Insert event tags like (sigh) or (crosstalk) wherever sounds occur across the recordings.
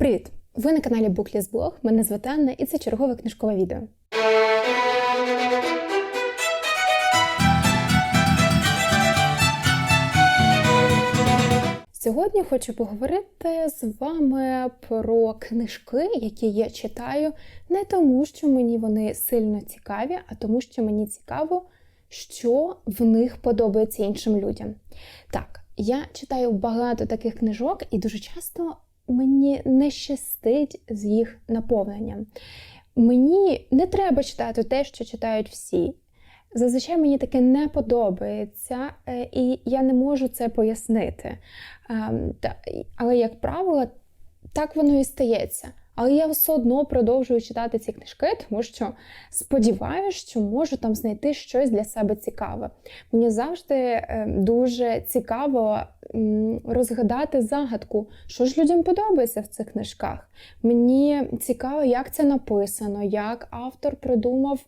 Привіт! Ви на каналі Blog, Мене звати Анна і це чергове книжкове відео. Сьогодні хочу поговорити з вами про книжки, які я читаю, не тому, що мені вони сильно цікаві, а тому, що мені цікаво, що в них подобається іншим людям. Так, я читаю багато таких книжок, і дуже часто мені не щастить з їх наповненням. Мені не треба читати те, що читають всі. Зазвичай мені таке не подобається, е, і я не можу це пояснити. Ем, але, як правило, так воно і стається. Але я все одно продовжую читати ці книжки, тому що сподіваюся, що можу там знайти щось для себе цікаве. Мені завжди е, дуже цікаво розгадати загадку, що ж людям подобається в цих книжках. Мені цікаво, як це написано, як автор придумав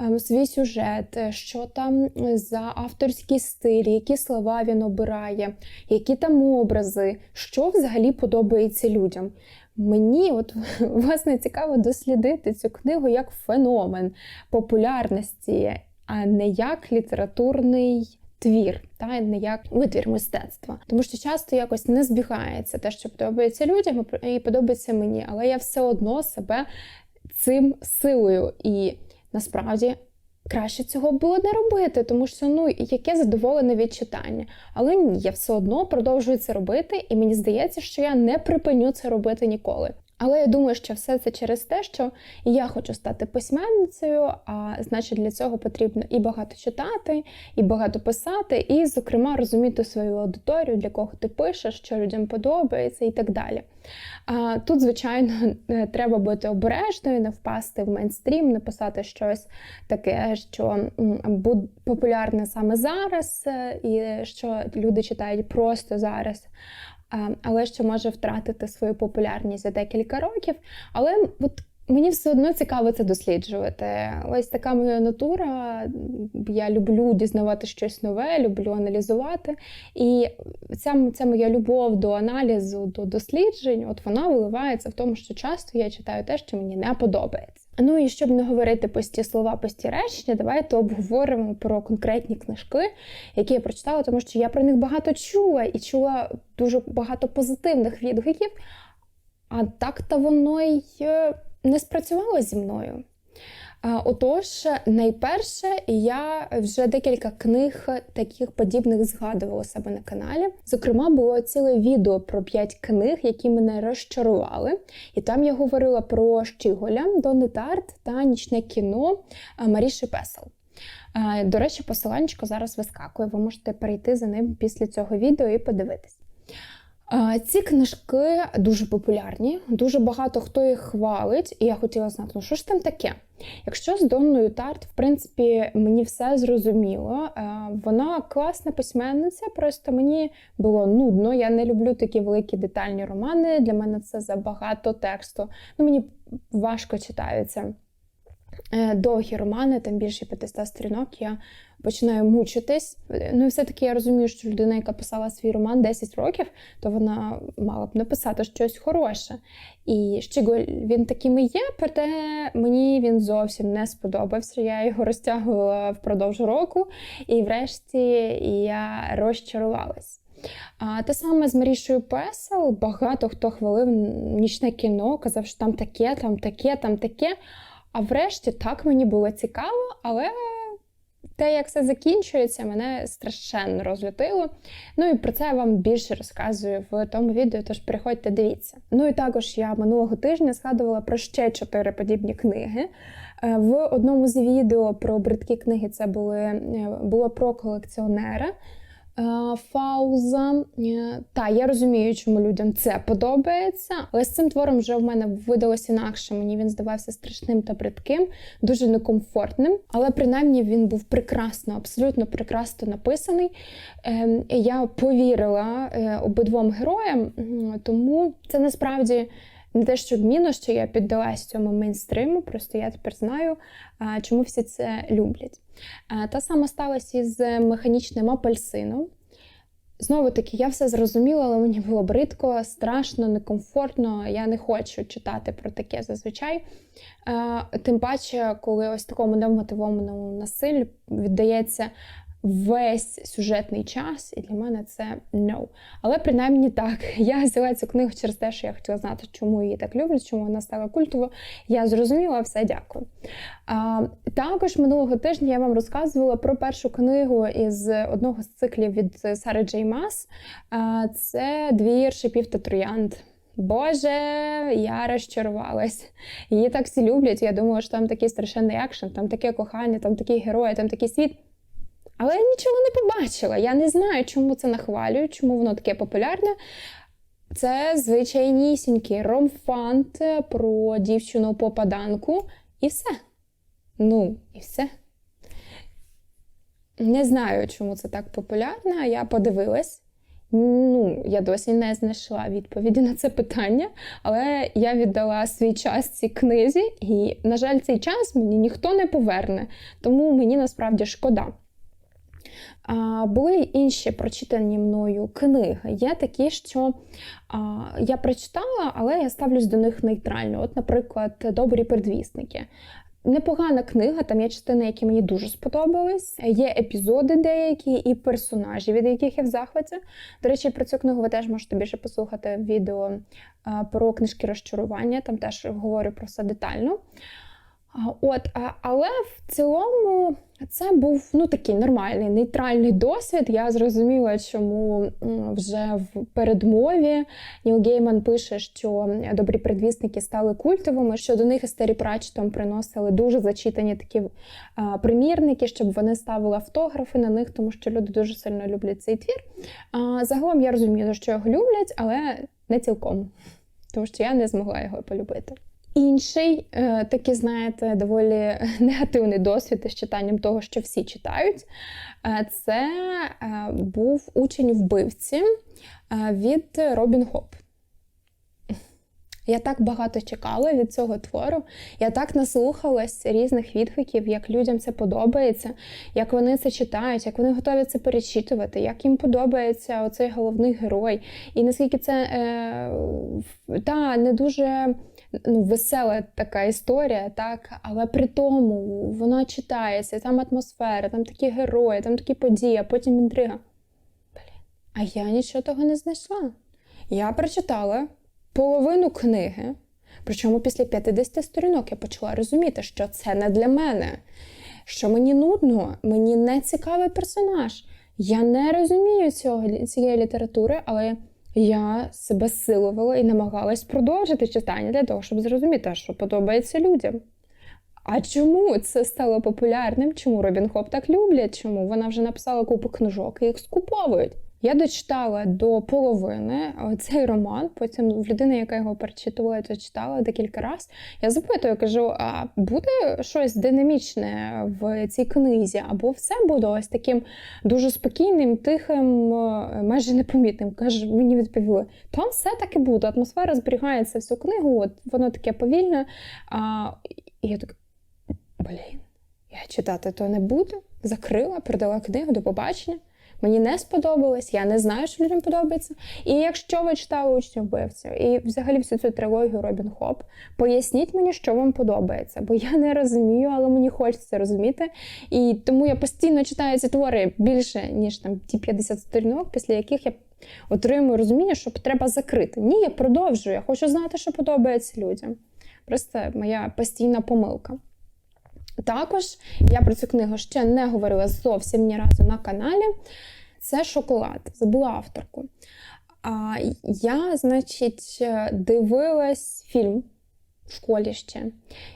ем, свій сюжет, що там за авторський стиль, які слова він обирає, які там образи, що взагалі подобається людям. Мені от (laughs) власне цікаво дослідити цю книгу як феномен популярності, а не як літературний твір, та не як витвір мистецтва. Тому що часто якось не збігається те, що подобається людям, і подобається мені, але я все одно себе цим силою. І насправді Краще цього було не робити, тому що ну яке задоволене від читання. Але ні, я все одно продовжую це робити, і мені здається, що я не припиню це робити ніколи. Але я думаю, що все це через те, що я хочу стати письменницею, а значить для цього потрібно і багато читати, і багато писати, і, зокрема, розуміти свою аудиторію, для кого ти пишеш, що людям подобається і так далі. А, Тут, звичайно, треба бути обережною, не впасти в мейнстрім, не писати щось таке, що буде популярне саме зараз, е, і що люди читають просто зараз але що може втратити свою популярність за декілька років. Але от Мені все одно цікаво це досліджувати. Ось така моя натура. Я люблю дізнавати щось нове, люблю аналізувати. І ця ця моя любов до аналізу, до досліджень, от вона виливається в тому, що часто я читаю те, що мені не подобається. Ну і щоб не говорити пусті слова, пусті речення, давайте обговоримо про конкретні книжки, які я прочитала, тому що я про них багато чула і чула дуже багато позитивних відгуків. А так-то воно й е, не спрацювало зі мною. Отож, найперше, я вже декілька книг таких подібних згадувала себе на каналі. Зокрема, було ціле відео про п'ять книг, які мене розчарували. І там я говорила про Щіголя, Дони Тарт та нічне кіно Маріші Песел. До речі, посиланчко зараз вискакує. Ви можете перейти за ним після цього відео і подивитись. Ці книжки дуже популярні, дуже багато хто їх хвалить, і я хотіла знати, ну що ж там таке? Якщо з Донною Тарт, в принципі, мені все зрозуміло, вона класна письменниця, просто мені було нудно. Я не люблю такі великі детальні романи. Для мене це забагато тексту. Ну, Мені важко читаються. Е, довгі романи, там більше 500 сторінок, я починаю мучитись. Ну і все-таки я розумію, що людина, яка писала свій роман 10 років, то вона мала б написати щось хороше. І Щіголь він таким і є, проте мені він зовсім не сподобався. Я його розтягувала впродовж року, і врешті я розчарувалась. А те саме з Марішою Песел, багато хто хвалив нічне кіно, казав, що там таке, там таке, там таке. А врешті так мені було цікаво, але те, як все закінчується, мене страшенно розлютило. Ну і про це я вам більше розказую в тому відео, тож приходьте, дивіться. Ну і також я минулого тижня згадувала про ще чотири подібні книги. Е, в одному з відео про бридкі книги це були, е, було про колекціонера. Е, Фауза. Е, та, я розумію, чому людям це подобається, але з цим твором вже в мене видалося інакше. Мені він здавався страшним та бридким, дуже некомфортним. Але принаймні він був прекрасно, абсолютно прекрасно написаний. Ем, я повірила е, обидвом героям, тому це насправді. Не те, що мінус, що я піддалась цьому мейнстриму, просто я тепер знаю, чому всі це люблять. Та сама сталася із механічним апельсином. Знову таки, я все зрозуміла, але мені було бридко, страшно, некомфортно. Я не хочу читати про таке зазвичай. Тим паче, коли ось такому невмотивованому насиллю віддається весь сюжетний час, і для мене це no. Але принаймні так, (laughs) я взяла цю книгу через те, що я хотіла знати, чому її так люблять, чому вона стала культовою. Я зрозуміла все, дякую. А, Також минулого тижня я вам розказувала про першу книгу із одного з циклів від Сари Джей Мас. А, Це двір шипів та троянд. Боже, я розчарувалась. Її так всі люблять. Я думала, що там такий страшенний екшен, там таке кохання, там такі герої, там такий світ. Але я нічого не побачила. Я не знаю, чому це нахвалюють, чому воно таке популярне. Це звичайнісінький ромфант про дівчину попаданку і все. Ну, і все. Не знаю, чому це так популярно. Я подивилась. Ну, я досі не знайшла відповіді на це питання, але я віддала свій час цій книзі, і, на жаль, цей час мені ніхто не поверне, тому мені насправді шкода. Були інші прочитані мною книги. Є такі, що я прочитала, але я ставлюсь до них нейтрально. От, наприклад, Добрі предвісники. Непогана книга, там є частини, які мені дуже сподобались. Є епізоди деякі і персонажі, від яких я в захваті. До речі, про цю книгу ви теж можете більше послухати відео про книжки розчарування, там теж говорю про все детально. От, Але в цілому це був ну, такий нормальний нейтральний досвід. Я зрозуміла, чому вже в передмові Ніл Гейман пише, що добрі предвісники стали культовими, що до них із Террі Пратчетом приносили дуже зачитані такі а, примірники, щоб вони ставили автографи на них, тому що люди дуже сильно люблять цей твір. А, Загалом я розумію, що його люблять, але не цілком, тому що я не змогла його полюбити. Інший е, такий, знаєте, доволі (laughs) негативний досвід із читанням того, що всі читають. Е, це е, був учень вбивці від Робін Хоп. Я так багато чекала від цього твору. Я так наслухалась різних відгуків, як людям це подобається, як вони це читають, як вони готові це перечитувати, як їм подобається оцей головний герой. І наскільки це е, та не дуже ну, весела така історія, так, але при тому вона читається, там атмосфера, там такі герої, там такі події, а потім інтрига. Блін, а я нічого того не знайшла. Я прочитала половину книги, причому після 50 сторінок я почала розуміти, що це не для мене, що мені нудно, мені не цікавий персонаж. Я не розумію цього, цієї літератури, але я себе силувала і намагалась продовжити читання для того, щоб зрозуміти, що подобається людям. А чому це стало популярним? Чому Робін Хоп так люблять? Чому вона вже написала купу книжок і їх скуповують? Я дочитала до половини цей роман. Потім в людини, яка його перечитувала, то читала декілька разів. Я запитую, кажу: а буде щось динамічне в цій книзі? Або все буде ось таким дуже спокійним, тихим, майже непомітним. Каже, мені відповіли: там все таки буде. Атмосфера зберігається всю книгу, от воно таке повільне. А, І я так, блін, я читати то не буду. Закрила, передала книгу до побачення. Мені не сподобалось, я не знаю, що людям подобається. І якщо ви читали учню вбивцю і взагалі всю цю трилогію Робін Хоп, поясніть мені, що вам подобається, бо я не розумію, але мені хочеться розуміти. І тому я постійно читаю ці твори більше, ніж там ті 50 сторінок, після яких я отримую розуміння, що треба закрити. Ні, я продовжую. Я хочу знати, що подобається людям. Просто моя постійна помилка. Також я про цю книгу ще не говорила зовсім ні разу на каналі. Це шоколад, забула авторку. А, Я, значить, дивилась фільм в школі ще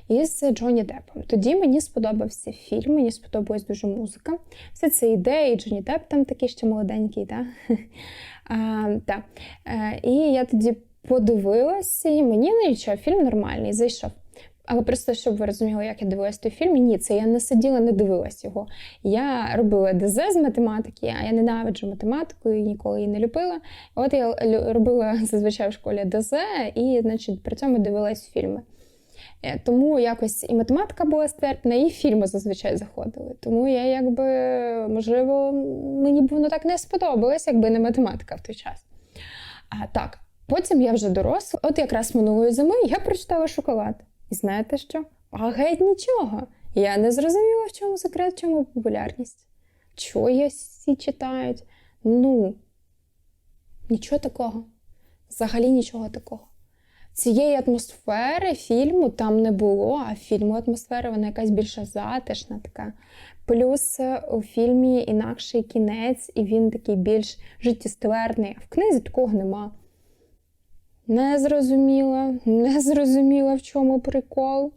із Джонні Деппом. Тоді мені сподобався фільм, мені сподобалась дуже музика. Все це ідеї, Джонні Депп там такий ще молоденький. Та? (laughs) А, та. Е, і я тоді подивилася, і мені ну, нічого, фільм нормальний, зайшов. Але просто щоб ви розуміли, як я дивилась той фільм, ні, це я не сиділа, не дивилась його. Я робила ДЗ з математики, а я ненавиджу математику і ніколи її не любила. От я робила зазвичай в школі ДЗ і, значить, при цьому дивилась фільми. Е, Тому якось і математика була стерпна, і фільми зазвичай заходили. Тому я якби, можливо, мені б воно так не сподобалось, якби не математика в той час. А так, потім я вже доросла. От якраз минулої зими я прочитала шоколад. І знаєте що? А геть нічого. Я не зрозуміла, в чому секрет, в чому популярність. Чого її всі читають? Ну, нічого такого. Взагалі нічого такого. Цієї атмосфери фільму там не було, а в фільму атмосфера вона якась більш затишна така. Плюс е, у фільмі інакший кінець, і він такий більш життєстверний. В книзі такого нема. Не зрозуміла, не зрозуміла, в чому прикол.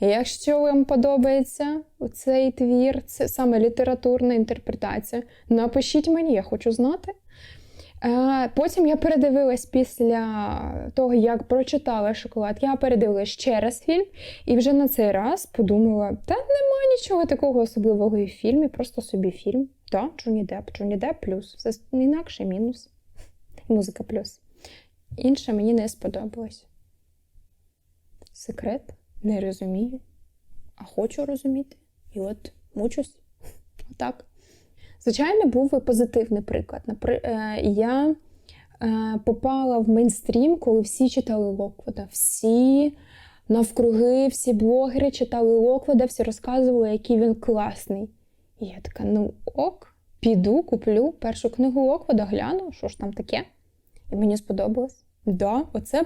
Якщо вам подобається цей твір, це саме літературна інтерпретація, напишіть мені, я хочу знати. Потім я передивилась після того, як прочитала шоколад, я передивилась ще раз фільм, і вже на цей раз подумала: та нема нічого такого особливого і в фільмі, просто собі фільм. Так, Джонні Депп, Джонні Депп плюс. Все інакше мінус. Музика плюс. Інше мені не сподобалось. Секрет не розумію, а хочу розуміти. І от мучусь. (laughs) Отак. Звичайно, був позитивний приклад. Е, Я е, попала в мейнстрім, коли всі читали Локвода. Всі навкруги, всі блогери читали Локвода, всі розказували, який він класний. І я така: ну ок, піду, куплю першу книгу Локвода, гляну, що ж там таке. І мені сподобалось. Да, оце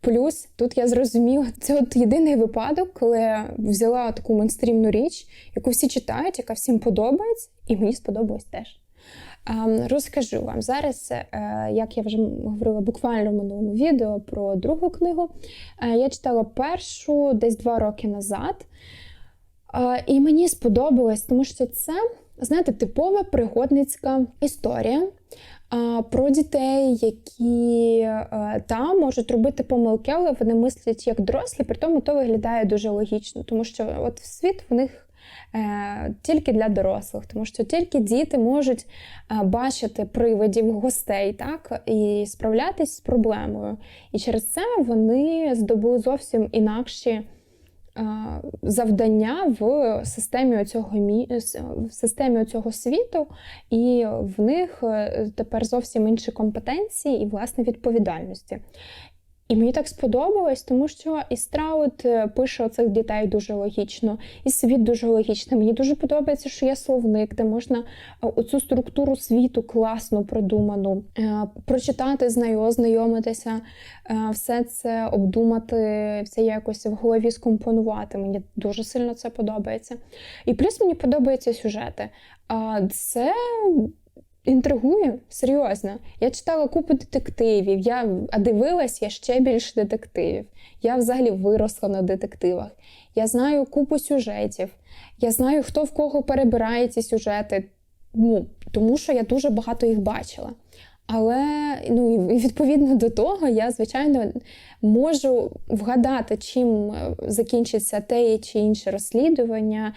плюс. Тут я зрозуміла, це от єдиний випадок, коли взяла таку мейнстрімну річ, яку всі читають, яка всім подобається, і мені сподобалось теж. Ем, Розкажу вам зараз, е, як я вже говорила буквально в минулому відео про другу книгу. Е, Я читала першу десь два роки назад. І мені сподобалось, тому що це, знаєте, типова пригодницька історія про дітей, які там можуть робити помилки, але вони мислять як дорослі, при тому то виглядає дуже логічно, тому що от світ в них е, тільки для дорослих, тому що тільки діти можуть е, бачити привидів гостей, так, і справлятись з проблемою. І через це вони здобули зовсім інакші завдання в системі цього в системі оцього світу, і в них е, тепер зовсім інші компетенції і власне відповідальності. І мені так сподобалось, тому що і Страут е, пише оцих дітей дуже логічно, і світ дуже логічний. Мені дуже подобається, що є словник, де можна е, оцю структуру світу класно продуману, прочитати з нею, ознайомитися, все це обдумати, все якось в голові скомпонувати. Мені дуже сильно це подобається. І плюс мені подобаються сюжети. Це інтригує серйозно. Я читала купу детективів, я а дивилась я ще більше детективів. Я взагалі виросла на детективах. Я знаю купу сюжетів. Я знаю, хто в кого перебирає ці сюжети. Ну, Тому що я дуже багато їх бачила. Але ну, і відповідно до того, я, звичайно, можу вгадати, чим закінчиться те чи інше розслідування.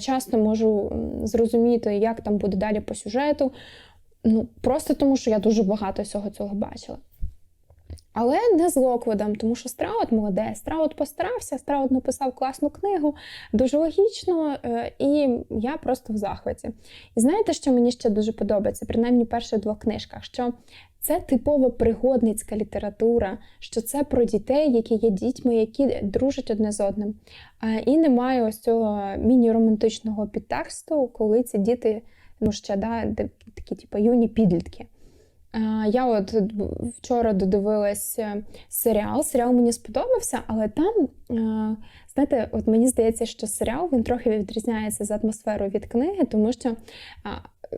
Часто можу зрозуміти, як там буде далі по сюжету. Ну, Просто тому, що я дуже багато всього цього бачила. Але не з Локводом, тому що Страут молодець. Страут постарався, Страут написав класну книгу, дуже логічно, і я просто в захваті. І знаєте, що мені ще дуже подобається, принаймні в перших двох книжках, що це типова пригодницька література, що це про дітей, які є дітьми, які дружать одне з одним. І немає ось цього міні-романтичного підтексту, коли ці діти ну ще да, такі типу, юні підлітки. Я от вчора додивилась серіал. Серіал мені сподобався, але там, знаєте, от мені здається, що серіал він трохи відрізняється з атмосферою від книги, тому що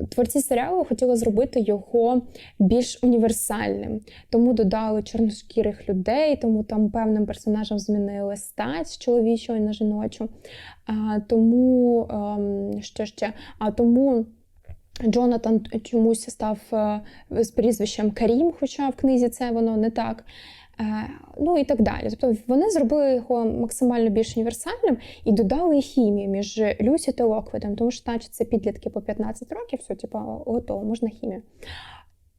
творці серіалу хотіли зробити його більш універсальним. Тому додали чорношкірих людей, тому там певним персонажам змінили стать з чоловічої на жіночу. Тому ем, що ще? А тому. Джонатан чомусь став е, з прізвищем Карім, хоча в книзі це воно не так. Е, ну і так далі. Тобто вони зробили його максимально більш універсальним і додали хімію між Люсі та Локведом, тому що, значить, це підлітки по 15 років, все, типу, готово, можна хімію.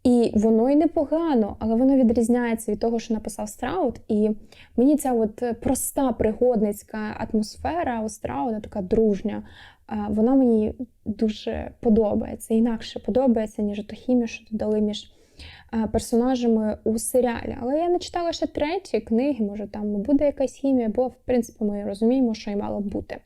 І воно і непогано, але воно відрізняється від того, що написав Страут. І мені ця от проста пригодницька атмосфера у Страуда, така дружня, е, вона мені дуже подобається. Інакше подобається, ніж то хімія, що додали між е, персонажами у серіалі. Але я не читала ще треті книги, може там буде якась хімія, бо в принципі ми розуміємо, що й мало бути.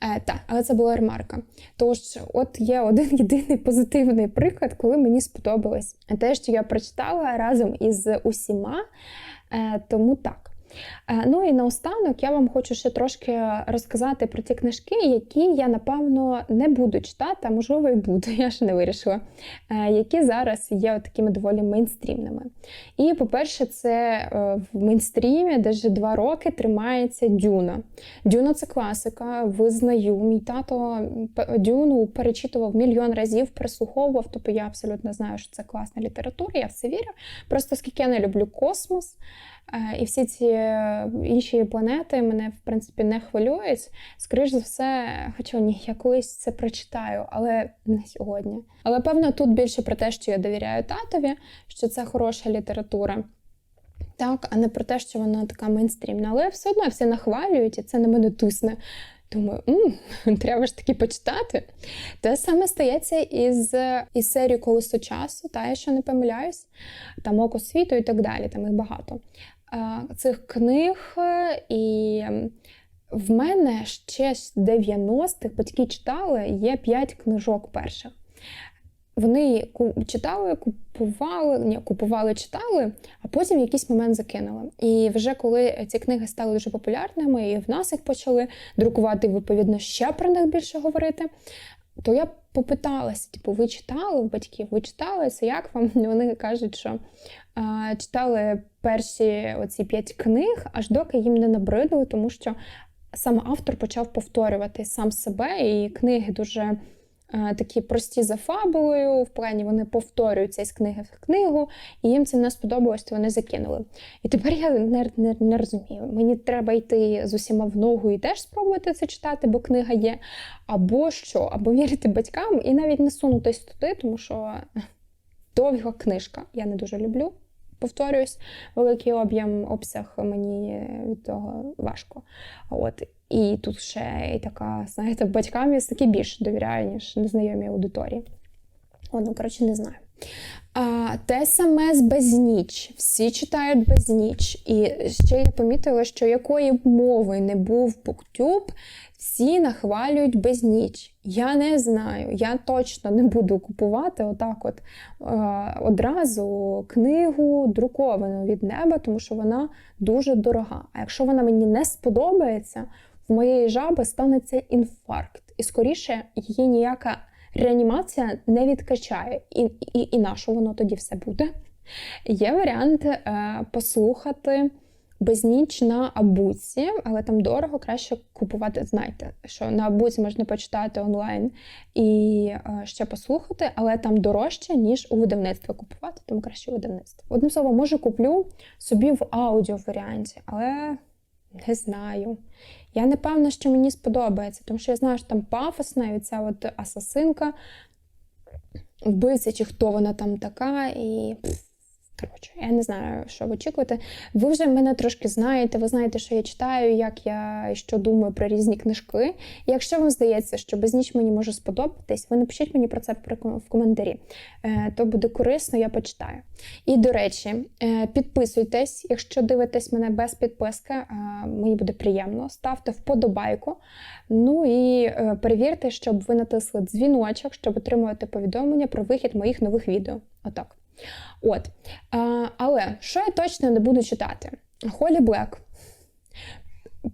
Е, Так, але це була ремарка. Тож, от є один (laughs) єдиний позитивний приклад, коли мені сподобалось те, що я прочитала разом із усіма. Е, Тому так. Е, Ну і наостанок я вам хочу ще трошки розказати про ті книжки, які я напевно не буду читати, а можливо і буду, (laughs) я ще не вирішила, е, які зараз є такими доволі мейнстрімними. І, по-перше, це е, в мейнстрімі, де вже два роки тримається Дюна. Дюна це класика, визнаю. Мій тато Дюну перечитував мільйон разів, прислуховував, тобто я абсолютно знаю, що це класна література, я в це вірю. Просто оскільки я не люблю космос. Е, І всі ці е, інші планети мене, в принципі, не хвилюють. Скоріш за все, хоча ні, я колись це прочитаю, але не сьогодні. Але певно, тут більше про те, що я довіряю татові, що це хороша література. Так, а не про те, що вона така мейнстрімна. Але все одно всі нахвалюють, і це на мене тусне. Думаю, (laughs) треба ж таки почитати. Те саме стається із, із серією Колесо часу, та якщо не помиляюсь, там Око світу і так далі, там їх багато. А, Цих книг, е, і в мене ще з 90-х батьки читали, є 5 книжок перших. Вони читали, купували, ні, купували, читали, а потім в якийсь момент закинули. І вже коли ці книги стали дуже популярними, і в нас їх почали друкувати, відповідно, ще про них більше говорити, то я попиталася: типу, ви читали батьків? Ви читали це? Як вам? (laughs) Вони кажуть, що читали перші оці п'ять книг, аж доки їм не набридли, тому що сам автор почав повторювати сам себе, і книги дуже е, такі прості за фабулою, в плані вони повторюються із книги в книгу, і їм це не сподобалось, то вони закинули. І тепер я не, не, не розумію. Мені треба йти з усіма в ногу і теж спробувати це читати, бо книга є. Або що, або вірити батькам і навіть не сунутись туди, тому що довга книжка. Я не дуже люблю. Повторююсь, великий об'єм, обсяг мені від того важко. От. І тут ще і така, знаєте, батькам я таки більше довіряю, ніж незнайомій аудиторії. От, ну, коротше, не знаю. А, те саме з безніч. Всі читають безніч. І ще я помітила, що якої б мови не був буктюб, всі нахвалюють безніч. Я не знаю, я точно не буду купувати отак от е, одразу книгу друковану від неба, тому що вона дуже дорога. А якщо вона мені не сподобається, в моєї жаби станеться інфаркт. І скоріше її ніяка реанімація не відкачає. І, і, і на що воно тоді все буде? Є варіант е, послухати безніч на абуці, але там дорого, краще купувати. Знаєте, що на абуці можна почитати онлайн і е, ще послухати, але там дорожче, ніж у видавництві купувати, тому краще видавництво. Одним словом, може куплю собі в аудіо варіанті, але не знаю. Я не певна, що мені сподобається, тому що я знаю, що там пафосна, і ця от асасинка, вбивця, чи хто вона там така, і. пф, Коротше, я не знаю, що очікувати. Ви вже мене трошки знаєте, ви знаєте, що я читаю, як я що думаю про різні книжки. Якщо вам здається, що без ніч мені може сподобатись, ви напишіть мені про це в коментарі. Е, То буде корисно, я почитаю. І до речі, е, підписуйтесь, якщо дивитесь мене без підписки, е, мені буде приємно. Ставте вподобайку. Ну і перевірте, щоб ви натисли дзвіночок, щоб отримувати повідомлення про вихід моїх нових відео. Отак. От. Але що я точно не буду читати? Холі Блек.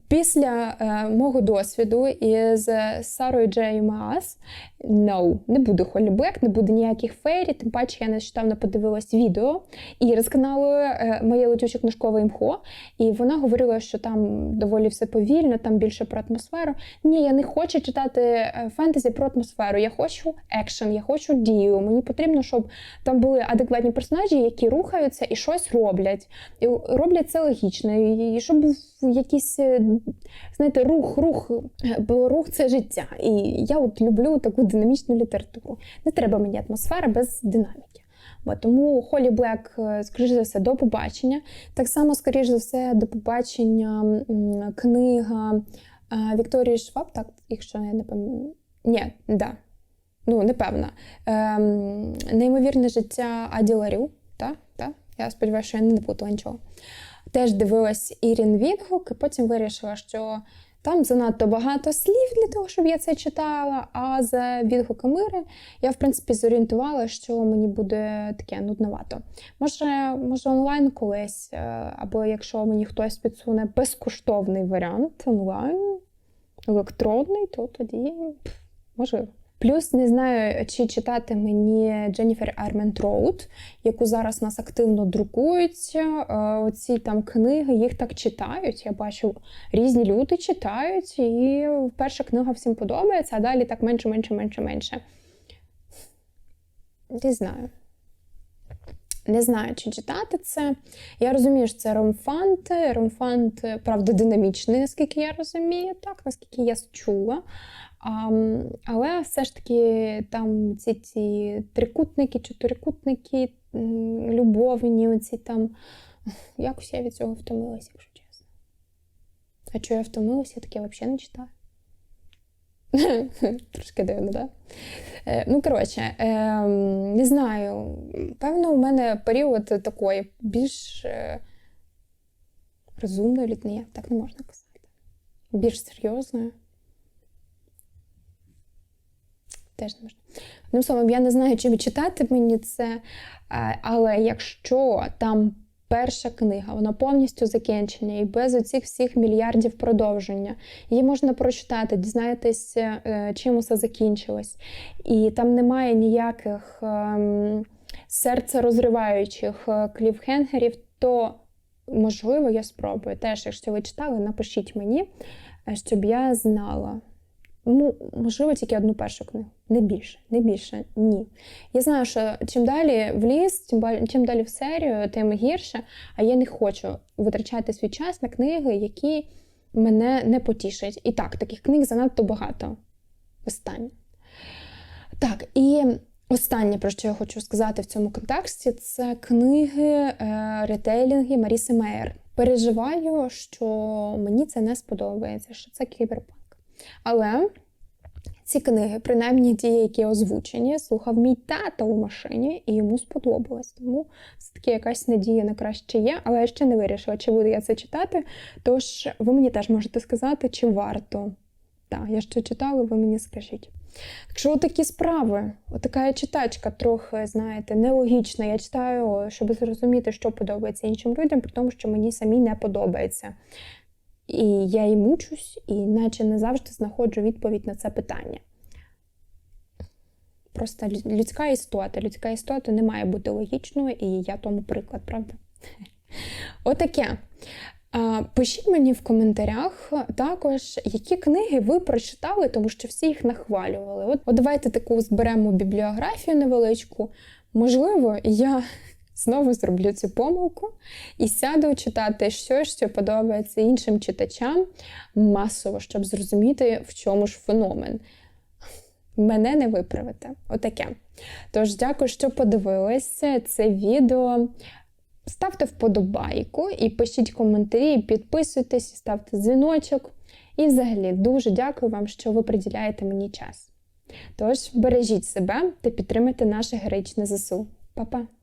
Після е, мого досвіду із Сарою Джей Маас, no, не буде Холі Блек, не буде ніяких фейрі, тим паче я нещодавно подивилась відео Іри з каналу е, Моє летюче книжкове імхо, і вона говорила, що там доволі все повільно, там більше про атмосферу. Ні, я не хочу читати е, фентезі про атмосферу, я хочу екшен, я хочу дію. Мені потрібно, щоб там були адекватні персонажі, які рухаються і щось роблять. І роблять це логічно, і і щоб був якийсь, е, знаєте, рух, рух, бо рух це життя. І я от люблю таку динамічну літературу. Не треба мені атмосфера без динаміки. Бо тому Холі Блек, е, скоріш за все, до побачення. Так само, скоріш за все, до побачення книга е, Вікторії Шваб, так, якщо я не пам'ятаю. Ні, да. Ну, непевна. Ем, Неймовірне життя Аді Ларю. Так, так. Я сподіваюся, що я не напутала нічого. Теж дивилась Ірін відгук, і потім вирішила, що там занадто багато слів для того, щоб я це читала. А за відгуками Іри я, в принципі, зорієнтувала, що мені буде таке нудновато. Може, може онлайн колись, е, або якщо мені хтось підсуне безкоштовний варіант онлайн, електронний, то тоді можливо. Плюс не знаю, чи читати мені Дженніфер Армент Роуд, яку зараз нас активно друкують. Е, Оці там книги їх так читають. Я бачу, різні люди читають, і перша книга всім подобається, а далі так менше, менше, менше, менше. Не знаю. Не знаю, чи читати це. Я розумію, що це ромфант. Ромфант, правда, динамічний, наскільки я розумію, так, наскільки я чула. А, але все ж таки там ці ці трикутники, чотирикутники, любовні, оці там. Якось я від цього втомилася, якщо чесно. А чого я втомилася, я таке взагалі не читаю. (laughs) Трошки дивно, так? Е, ну, коротше, е, не знаю. Певно, у мене період такої більш е, розумної літні, так не можна казати. Більш серйозної. Теж не можна. Одним словом, я не знаю, чи читати мені це, е, але якщо там перша книга, вона повністю закінчена і без оцих всіх мільярдів продовження, її можна прочитати, дізнатися, е, чим усе закінчилось. І там немає ніяких ем, серцерозриваючих е, клівхенгерів, то можливо я спробую. Теж, якщо ви читали, напишіть мені, щоб я знала. Ну, можливо, тільки одну першу книгу. Не більше, не більше, ні. Я знаю, що чим далі в ліс, тим, чим далі в серію, тим гірше. А я не хочу витрачати свій час на книги, які мене не потішать. І так, таких книг занадто багато. Останнє. Так, і останнє, про що я хочу сказати в цьому контексті, це книги е, ретейлінги Маріси Мейер. Переживаю, що мені це не сподобається, що це кіберпанк. Але ці книги, принаймні ті, які озвучені, слухав мій тато у машині, і йому сподобалось. Тому все-таки якась надія на краще є, але я ще не вирішила, чи буду я це читати. Тож ви мені теж можете сказати, чи варто. Так, я ще читала, ви мені скажіть. Якщо такі справи, отака читачка трохи, знаєте, нелогічна. Я читаю, щоб зрозуміти, що подобається іншим людям, при тому, що мені самій не подобається. І я і мучусь, і наче не завжди знаходжу відповідь на це питання. Просто людська істота. Людська істота не має бути логічною, і я тому приклад, правда? (laughs) Отаке. Пишіть мені в коментарях також, які книги ви прочитали, тому що всі їх нахвалювали. От, от давайте таку зберемо бібліографію невеличку. Можливо, я знову зроблю цю помилку і сяду читати щось, що подобається іншим читачам масово, щоб зрозуміти, в чому ж феномен. Мене не виправите. Отаке. Тож, дякую, що подивилися це відео. Ставте вподобайку і пишіть коментарі, підписуйтесь, ставте дзвіночок. І взагалі дуже дякую вам, що ви приділяєте мені час. Тож бережіть себе та підтримуйте наше героїчне ЗСУ. Па-па!